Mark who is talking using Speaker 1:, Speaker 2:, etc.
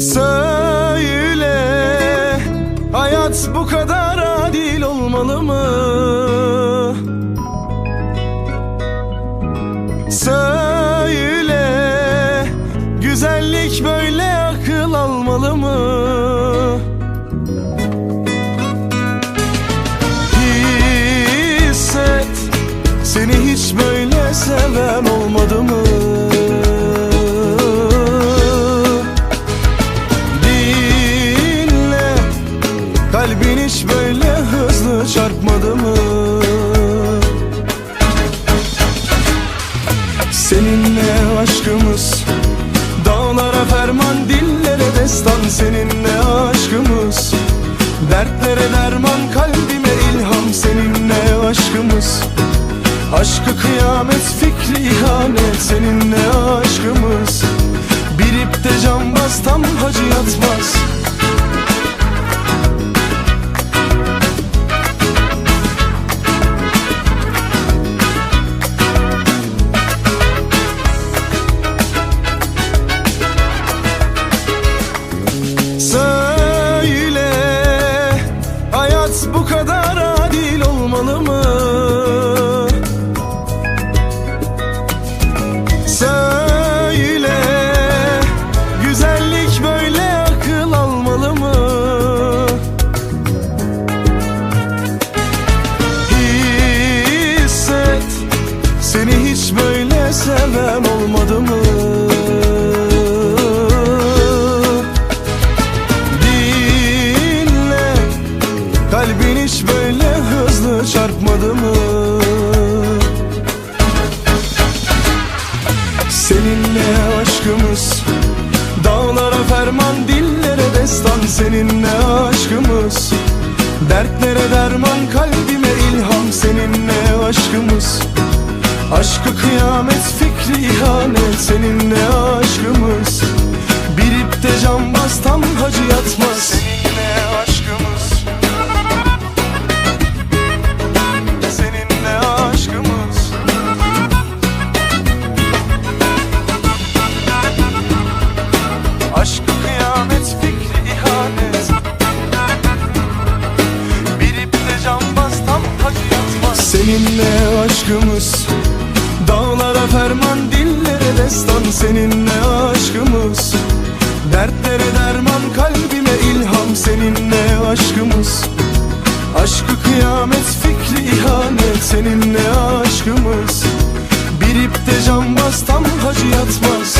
Speaker 1: Söyle hayat bu kadar adil olmalı mı? Söyle güzellik böyle akıl almalı mı? Hisset seni hiç böyle sevem olmalı Kalbin hiç böyle hızlı çarpmadı mı? Seninle aşkımız Dağlara ferman dillere destan. Seninle aşkımız Dertlere derman kalbime ilham. Seninle aşkımız Aşkı kıyamet fikri ihanet. Seninle aşkımız seven olmadı mı? Dinle Kalbin hiç böyle hızlı çarpmadı mı? Seninle aşkımız Dağlara ferman dillere destan Seninle aşkımız Dertlere derman kalbime ilham Seninle aşkımız Aşkı kıyamet fikri ihanet Seninle aşkımız? Bir ipte cambaz tam hacı yatmaz. Seninle aşkımız. Seninle aşkımız? Aşkı kıyamet fikri ihanet. Bir ipte cambaz tam hacı yatmaz. Seninle aşkımız Dağlara ferman dillere destan Seninle aşkımız. Dertlere derman kalbime ilham Seninle aşkımız. Aşkı kıyamet fikri ihanet Seninle aşkımız. Bir ipte cambaz tam hacı yatmaz